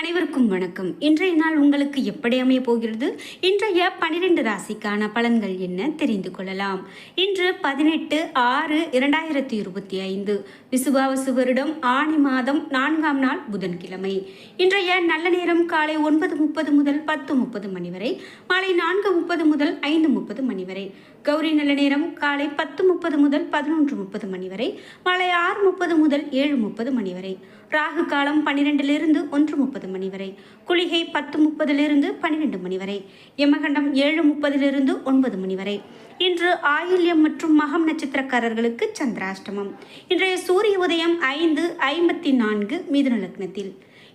அனைவருக்கும் வணக்கம். இன்றைய நாள் உங்களுக்கு எப்படி அமைய போகிறது? இன்றைய பனிரெண்டு ராசிக்கான பலன்கள் என்ன தெரிந்து கொள்ளலாம். இன்று பதினெட்டு ஆறு இரண்டாயிரத்தி இருபத்தி ஐந்து. விசுவாவசு வருடம் ஆணி மாதம் நான்காம் நாள் புதன்கிழமை. இன்றைய நல்ல நேரம் காலை ஒன்பது முப்பது முதல் பத்து முப்பது மணி வரை மாலை நான்கு முப்பது முதல் ஐந்து முப்பது மணி வரை. கௌரி நல்ல நேரம் காலை பத்து முப்பது முதல் பதினொன்று முப்பது மணி வரை மாலை ஆறு முப்பது முதல் ஏழு முப்பது மணி வரை. ராகு காலம் பன்னிரெண்டிலிருந்து ஒன்று முப்பது மணி வரை குளிகை பத்து முப்பதிலிருந்து பன்னிரெண்டு மணி வரை யமகண்டம் ஏழு முப்பதிலிருந்து ஒன்பது மணி வரை. இன்று ஆயுள்யம் மற்றும் மகம் நட்சத்திரக்காரர்களுக்கு சந்திராஷ்டமம். இன்றைய சூரிய உதயம் ஐந்து ஐம்பத்தி நான்கு மிதுன லக்னத்தில்.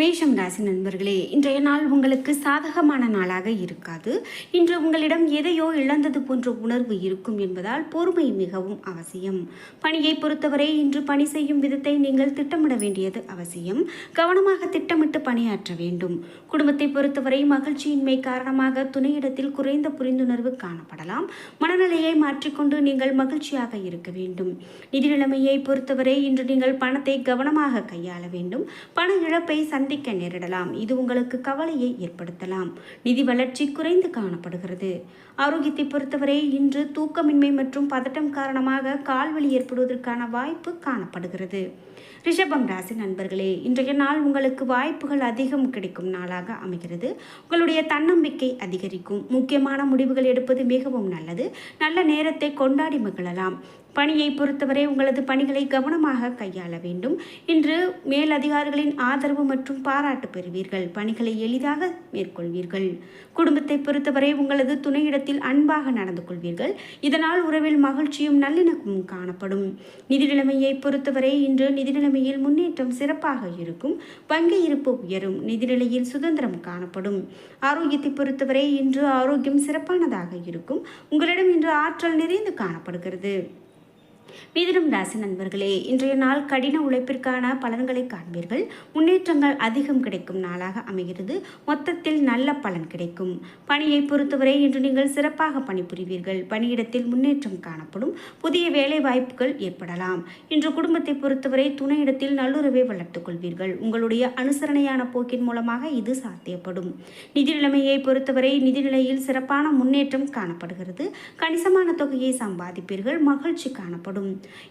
மேஷம் ராசி நண்பர்களே இன்றைய நாள் உங்களுக்கு சாதகமான நாளாக இருக்காது. இன்று உங்களிடம் எதையோ இழந்தது போன்ற உணர்வு இருக்கும் என்பதால் பொறுமை மிகவும் அவசியம். பணியை பொறுத்தவரை இன்று பணி செய்யும் விதத்தை நீங்கள் திட்டமிட வேண்டியது அவசியம். கவனமாக திட்டமிட்டு பணியாற்ற வேண்டும். குடும்பத்தை பொறுத்தவரை மகிழ்ச்சியின்மை காரணமாக துணையிடத்தில் குறைந்த புரிந்துணர்வு காணப்படலாம். மனநிலையை மாற்றிக்கொண்டு நீங்கள் மகிழ்ச்சியாக இருக்க வேண்டும். நிதி நிலைமையை பொறுத்தவரை இன்று நீங்கள் பணத்தை கவனமாக கையாள வேண்டும். பண இழப்பை சந்திக்க நேரிடலாம். இது உங்களுக்கு கவலையை ஏற்படுத்தலாம். நிதி வளர்ச்சி குறைந்து காணப்படுகிறது. ஆரோக்கியத்தை பொறுத்தவரை இன்று தூக்கமின்மை மற்றும் பதட்டம் காரணமாக கால்வலி ஏற்படுவதற்கான வாய்ப்பு காணப்படுகிறது. ரிஷபம் ராசி நண்பர்களே இன்றைய நாள் உங்களுக்கு வாய்ப்புகள் அதிகம் கிடைக்கும் நாளாக அமைகிறது. உங்களுடைய தன்னம்பிக்கை அதிகரிக்கும். முக்கியமான முடிவுகள் எடுப்பது மிகவும் நல்லது. நல்ல நேரத்தை கொண்டாடி மகிழலாம். பணியை பொறுத்தவரை உங்களது பணிகளை கவனமாக கையாள வேண்டும். இன்று மேலதிகாரிகளின் ஆதரவு மற்றும் பாராட்டு பெறுவீர்கள். பணிகளை எளிதாக மேற்கொள்வீர்கள். குடும்பத்தை பொறுத்தவரை உங்களது துணையிடத்தில் அன்பாக நடந்து கொள்வீர்கள். இதனால் உறவில் மகிழ்ச்சியும் நல்லிணக்கமும் காணப்படும். நிதி நிலைமையை பொறுத்தவரை இன்று நிதி நிலைமையில் முன்னேற்றம் சிறப்பாக இருக்கும். வங்கி இருப்பு உயரும். நிதிநிலையில் சுதந்திரம் காணப்படும். ஆரோக்கியத்தை பொறுத்தவரை இன்று ஆரோக்கியம் சிறப்பானதாக இருக்கும். உங்களிடம் இன்று ஆற்றல் நிறைந்து காணப்படுகிறது. மிதுனம் ராசி நண்பர்களே இன்றைய நாள் கடின உழைப்பிற்கான பலன்களை காண்பீர்கள். முன்னேற்றங்கள் அதிகம் கிடைக்கும் நாளாக அமைகிறது. மொத்தத்தில் நல்ல பலன் கிடைக்கும். பணியை பொறுத்தவரை இன்று நீங்கள் சிறப்பாக பணிபுரிவீர்கள். பணியிடத்தில் முன்னேற்றம் காணப்படும். புதிய வேலை வாய்ப்புகள் ஏற்படலாம். இன்று குடும்பத்தை பொறுத்தவரை துணையிடத்தில் நல்லுறவை வளர்த்துக் கொள்வீர்கள். உங்களுடைய அனுசரணையான போக்கின் மூலமாக இது சாத்தியப்படும். நிதி நிலைமையை பொறுத்தவரை நிதிநிலையில் சிறப்பான முன்னேற்றம் காணப்படுகிறது. கணிசமான தொகையை சம்பாதிப்பீர்கள். மகிழ்ச்சி காணப்படும்.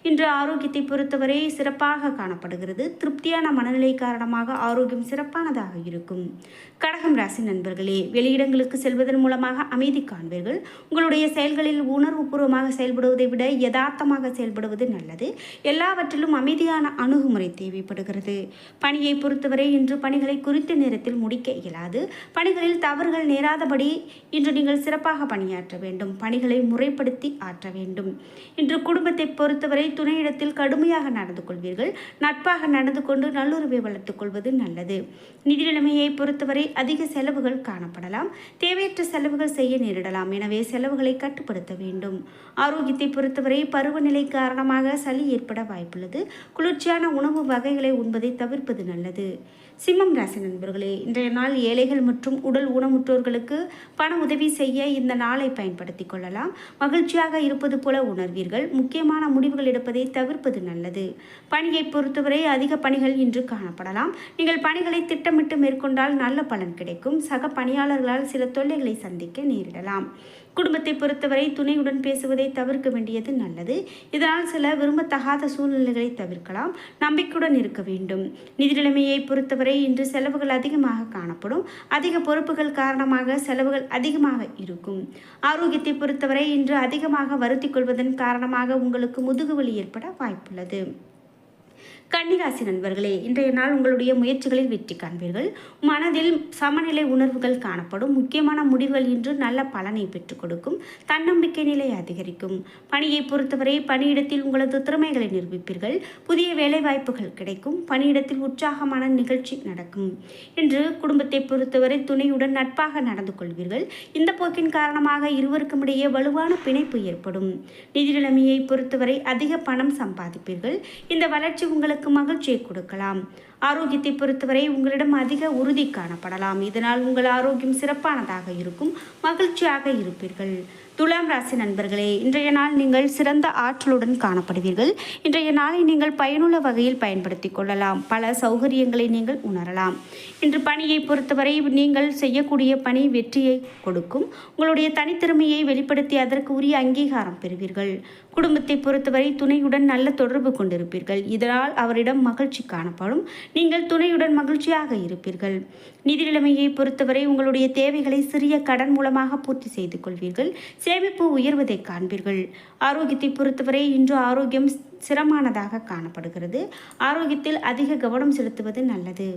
இன்று ஆரோக்கியத்தை பொறுத்தவரை சிறப்பாக காணப்படுகிறது. திருப்தியான மனநிலை காரணமாக ஆரோக்கியம் சிறப்பானதாக இருக்கும். கடகம் ராசி நண்பர்களே வெளியிடங்களுக்கு செல்வதன் மூலமாக அமைதி காண்பீர்கள். உங்களுடைய செயல்களில் உணர்வுபூர்வமாக செயல்படுவதை விட யதார்த்தமாக செயல்படுவது நல்லது. எல்லாவற்றிலும் அமைதியான அணுகுமுறை தேவைப்படுகிறது. பணியை பொறுத்தவரை இன்று பணிகளை குறித்த நேரத்தில் முடிக்க இயலாது. பணிகளில் தவறுகள் நேராதபடி இன்று நீங்கள் சிறப்பாக பணியாற்ற வேண்டும். பணிகளை முறைப்படுத்தி ஆற்ற வேண்டும். இன்று குடும்பத்தை பொறுத்தவரை துணையிடத்தில் கடுமையாக நடந்து கொள்வீர்கள். நட்பாக நடந்து கொண்டு நல்லுறவை வளர்த்துக் கொள்வது நல்லது. நிதி நிலைமையை பொறுத்தவரை அதிக செலவுகள் காணப்படலாம். தேவையற்ற செலவுகள் செய்ய நேரிடலாம். எனவே செலவுகளை கட்டுப்படுத்த வேண்டும். ஆரோக்கியத்தை பொறுத்தவரை பருவநிலை காரணமாக சளி ஏற்பட வாய்ப்புள்ளது. குளிர்ச்சியான உணவு வகைகளை உண்பதை தவிர்ப்பது நல்லது. சிம்மம் ராசி நண்பர்களே இன்றைய நாள் ஏழைகள் மற்றும் உடல் ஊனமுற்றோர்களுக்கு பண உதவி செய்ய இந்த நாளை பயன்படுத்திக் கொள்ளலாம். மகிழ்ச்சியாக இருப்பது போல உணர்வீர்கள். முக்கியமான முடிவுகள் எடுப்பதை தவிர்ப்பது நல்லது. பணியை பொறுத்தவரை அதிக பணிகள் இன்று காணப்படலாம். நீங்கள் பணிகளை திட்டமிட்டு மேற்கொண்டால் நல்ல பலன் கிடைக்கும். சக பணியாளர்களால் சில தொல்லைகளை சந்திக்க நேரிடலாம். குடும்பத்தை பொறுத்தவரை துணையுடன் பேசுவதை தவிர்க்க வேண்டியது நல்லது. இதனால் சில விரும்பத்தகாத சூழ்நிலைகளை தவிர்க்கலாம். நம்பிக்கையுடன் இருக்க வேண்டும். நிதி நிலைமையை பொறுத்தவரை இன்று செலவுகள் அதிகமாக காணப்படும். அதிக பொறுப்புகள் காரணமாக செலவுகள் அதிகமாக இருக்கும். ஆரோக்கியத்தை பொறுத்தவரை இன்று அதிகமாக வருத்திக் கொள்வதன் காரணமாக உங்களுக்கு முதுகுவலி ஏற்பட வாய்ப்புள்ளது. கன்னிராசி நண்பர்களே இன்றைய நாள் உங்களுடைய முயற்சிகளில் வெற்றி காண்பீர்கள். மனதில் சமநிலை உணர்வுகள் காணப்படும். முக்கியமான முடிவுகள் இன்று நல்ல பலனை பெற்றுக் கொடுக்கும். தன்னம்பிக்கை நிலை அதிகரிக்கும். பணியை பொறுத்தவரை பணியிடத்தில் உங்களது திறமைகளை நிரூபிப்பீர்கள். புதிய வேலைவாய்ப்புகள் கிடைக்கும். பணியிடத்தில் உற்சாகமான நிகழ்ச்சி நடக்கும். இன்று குடும்பத்தை பொறுத்தவரை துணையுடன் நட்பாக நடந்து கொள்வீர்கள். இந்த போக்கின் காரணமாக இருவருக்கும் இடையே வலுவான பிணைப்பு ஏற்படும். நிதி நிலைமையை பொறுத்தவரை அதிக பணம் சம்பாதிப்பீர்கள். இந்த வளர்ச்சி உங்களுக்கு மகிழ்ச்சியை கொடுக்கலாம். ஆரோக்கியத்தை பொறுத்தவரை உங்களிடம் அதிக உறுதி காணப்படலாம். இதனால் உங்கள் ஆரோக்கியம் சிறப்பானதாக இருக்கும். மகிழ்ச்சியாக இருப்பீர்கள். துலாம் ராசி நண்பர்களே இன்றைய நாள் நீங்கள் சிறந்த ஆற்றலுடன் காணப்படுவீர்கள். இன்றைய நாளை நீங்கள் பயனுள்ள வகையில் பயன்படுத்திக் கொள்ளலாம். பல சௌகரியங்களை நீங்கள் உணரலாம். இன்று பணியை பொறுத்தவரை நீங்கள் செய்யக்கூடிய பணி வெற்றியை கொடுக்கும். உங்களுடைய தனித்திறமையை வெளிப்படுத்தி அதற்கு உரிய அங்கீகாரம் பெறுவீர்கள். குடும்பத்தை பொறுத்தவரை துணையுடன் நல்ல தொடர்பு கொண்டிருப்பீர்கள். இதனால் அவரிடம் மகிழ்ச்சி காணப்படும். நீங்கள் துணையுடன் மகிழ்ச்சியாக இருப்பீர்கள். நிதி நிலைமையை பொறுத்தவரை உங்களுடைய தேவைகளை சிறிய கடன் மூலமாக பூர்த்தி செய்து கொள்வீர்கள். சேமிப்பு உயர்வதை காண்பீர்கள். ஆரோக்கியத்தை பொறுத்தவரை இன்று ஆரோக்கியம் சிரமானதாக காணப்படுகிறது. ஆரோக்கியத்தில் அதிக கவனம் செலுத்துவது நல்லது.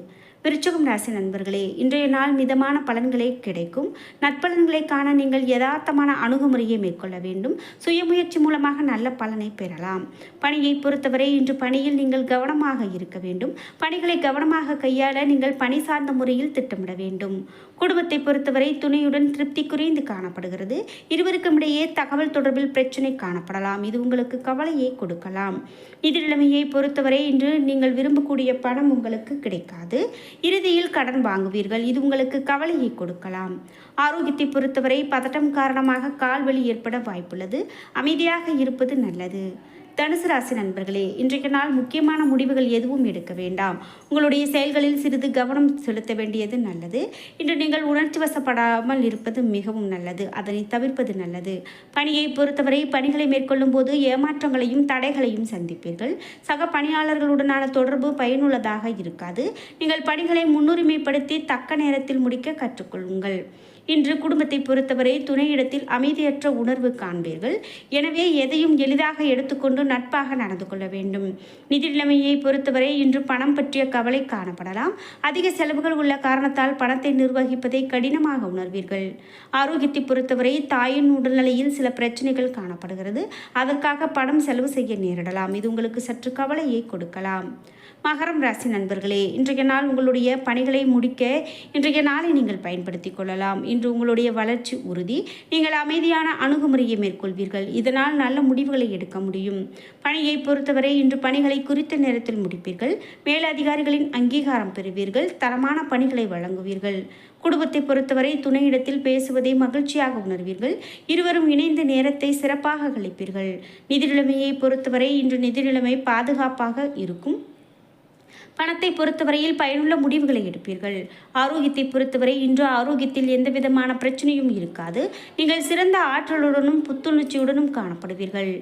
விருச்சகம் ராசி நண்பர்களே இன்றைய நாள் மிதமான பலன்களே கிடைக்கும். நற்பலன்களை காண நீங்கள் யதார்த்தமான அணுகுமுறையை மேற்கொள்ள வேண்டும். சுயமுயற்சி மூலமாக நல்ல பலனை பெறலாம். பணியை பொறுத்தவரை இன்று பணியில் நீங்கள் கவனமாக இருக்க வேண்டும். பணிகளை கவனமாக கையாள நீங்கள் பணி சார்ந்த முறையில் திட்டமிட வேண்டும். குடும்பத்தை பொறுத்தவரை துணையுடன் திருப்தி குறைந்து காணப்படுகிறது. இருவருக்கும் இடையே தகவல் தொடர்பில் பிரச்சனை காணப்படலாம். இது உங்களுக்கு கவலையை கொடுக்கலாம். நிதி நிலைமையை பொறுத்தவரை இன்று நீங்கள் விரும்பக்கூடிய பணம் உங்களுக்கு கிடைக்காது. இறுதியில் கடன் வாங்குவீர்கள். இது உங்களுக்கு கவலையை கொடுக்கலாம். ஆரோக்கியத்தை பொறுத்தவரை பதட்டம் காரணமாக கால்வலி ஏற்பட வாய்ப்புள்ளது. அமைதியாக இருப்பது நல்லது. தனுசு ராசி நண்பர்களே இன்றைக்கு நாள் முக்கியமான முடிவுகள் எதுவும் எடுக்க வேண்டாம். உங்களுடைய செயல்களில் சிறிது கவனம் செலுத்த வேண்டியது நல்லது. இன்று நீங்கள் உணர்ச்சி வசப்படாமல் இருப்பது மிகவும் நல்லது. அதனை தவிர்ப்பது நல்லது. பணியை பொறுத்தவரை பணிகளை மேற்கொள்ளும் போது ஏமாற்றங்களையும் தடைகளையும் சந்திப்பீர்கள். சக பணியாளர்களுடனான தொடர்பு பயனுள்ளதாக இருக்காது. நீங்கள் பணிகளை முன்னுரிமைப்படுத்தி தக்க நேரத்தில் முடிக்க கற்றுக்கொள்ளுங்கள். இன்று குடும்பத்தை பொறுத்தவரை துணையிடத்தில் அமைதியற்ற உணர்வு காண்பீர்கள். எனவே எதையும் எளிதாக எடுத்துக்கொண்டு நட்பாக நடந்து கொள்ள வேண்டும். நிதி நிலைமையை பொறுத்தவரை இன்று பணம் பற்றிய கவலை காணப்படலாம். அதிக செலவுகள் உள்ள காரணத்தால் பணத்தை நிர்வகிப்பதை கடினமாக உணர்வீர்கள். ஆரோக்கியத்தை பொறுத்தவரை தாயின் உடல்நிலையில் சில பிரச்சனைகள் காணப்படுகிறது. அதற்காக பணம் செலவு செய்ய நேரிடலாம். இது உங்களுக்கு சற்று கவலையை கொடுக்கலாம். மகரம் ராசி நண்பர்களே இன்றைய நாள் உங்களுடைய பணிகளை முடிக்க இன்றைய நாளை நீங்கள் பயன்படுத்தி கொள்ளலாம். இன்று உங்களுடைய வளர்ச்சி உறுதி. நீங்கள் அமைதியான அணுகுமுறையை மேற்கொள்வீர்கள். இதனால் நல்ல முடிவுகளை எடுக்க முடியும். பணியை பொறுத்தவரை இன்று பணிகளை குறித்த நேரத்தில் முடிப்பீர்கள். மேலதிகாரிகளின் அங்கீகாரம் பெறுவீர்கள். தரமான பணிகளை வழங்குவீர்கள். குடும்பத்தை பொறுத்தவரை துணையிடத்தில் பேசுவதை மகிழ்ச்சியாக உணர்வீர்கள். இருவரும் இணைந்த நேரத்தை சிறப்பாக கழிப்பீர்கள். நிதிநிலைமையை பொறுத்தவரை இன்று நிதிநிலைமை பாதுகாப்பாக இருக்கும். பணத்தை பொறுத்தவரையில் பயனுள்ள முடிவுகளை எடுப்பீர்கள். ஆரோக்கியத்தை பொறுத்தவரை இன்று ஆரோக்கியத்தில் எந்த விதமான பிரச்சனையும் இருக்காது. நீங்கள் சிறந்த ஆற்றலுடனும் புத்துணர்ச்சியுடனும் காணப்படுவீர்கள்.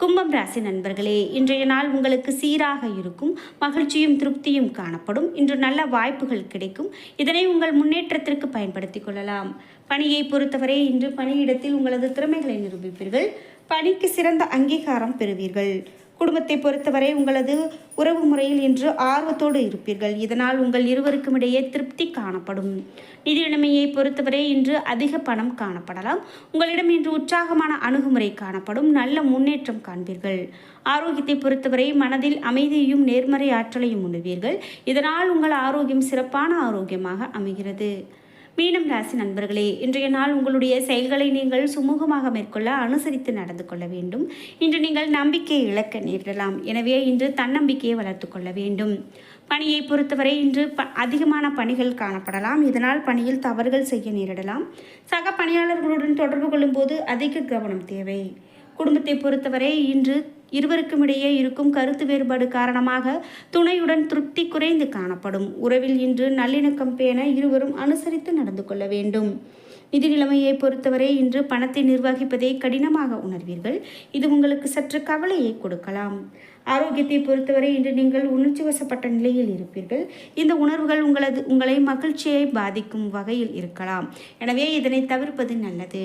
கும்பம் ராசி நண்பர்களே இன்றைய நாள் உங்களுக்கு சீராக இருக்கும் மகிழ்ச்சியும் திருப்தியும் காணப்படும் இன்று நல்ல வாய்ப்புகள் கிடைக்கும் இதனை உங்கள் முன்னேற்றத்திற்கு பயன்படுத்திக் கொள்ளலாம். பணியை பொறுத்தவரை இன்று பணியிடத்தில் உங்களது திறமைகளை நிரூபிப்பீர்கள் பணிக்கு சிறந்த அங்கீகாரம் பெறுவீர்கள். குடும்பத்தை பொறுத்தவரை உங்களது உறவு முறையில் இன்று ஆர்வத்தோடு இருப்பீர்கள். இதனால் உங்கள் இருவருக்கும் இடையே திருப்தி காணப்படும். நிதி நிலைமையை பொறுத்தவரை இன்று அதிக பணம் காணப்படலாம். உங்களிடம் இன்று உற்சாகமான அணுகுமுறை காணப்படும். நல்ல முன்னேற்றம் காண்பீர்கள். ஆரோக்கியத்தை பொறுத்தவரை மனதில் அமைதியையும் நேர்மறை ஆற்றலையும் உணர்வீர்கள். இதனால் உங்கள் ஆரோக்கியம் சிறப்பான ஆரோக்கியமாக அமைகிறது. மீனம் ராசி நண்பர்களே இன்றைய நாள் உங்களுடைய செயல்களை நீங்கள் சுமூகமாக மேற்கொள்ள அனுசரித்து நடந்து கொள்ள வேண்டும். இன்று நீங்கள் நம்பிக்கையை இழக்க நேரிடலாம். எனவே இன்று தன்னம்பிக்கையை வளர்த்து கொள்ள வேண்டும். பணியை பொறுத்தவரை இன்று ப அதிகமான பணிகள் காணப்படலாம். இதனால் பணியில் தவறுகள் செய்ய நேரிடலாம். சக பணியாளர்களுடன் தொடர்பு கொள்ளும்போது அதிக கவனம் தேவை. குடும்பத்தை பொறுத்தவரை இன்று இருவருக்கும் இடையே இருக்கும் கருத்து வேறுபாடு காரணமாக துணையுடன் திருப்தி குறைந்து காணப்படும். உறவில் இன்று நல்லிணக்கம் பேண இருவரும் அனுசரித்து நடந்து கொள்ள வேண்டும். நிதி நிலைமையை பொறுத்தவரை இன்று பணத்தை நிர்வகிப்பதை கடினமாக உணர்வீர்கள். இது உங்களுக்கு சற்று கவலையை கொடுக்கலாம். ஆரோக்கியத்தை பொறுத்தவரை இன்று நீங்கள் உணர்ச்சி வசப்பட்ட நிலையில் இருப்பீர்கள். இந்த உணர்வுகள் உங்களது உங்களை மகிழ்ச்சியை பாதிக்கும் வகையில் இருக்கலாம். எனவே இதனை தவிர்ப்பது நல்லது.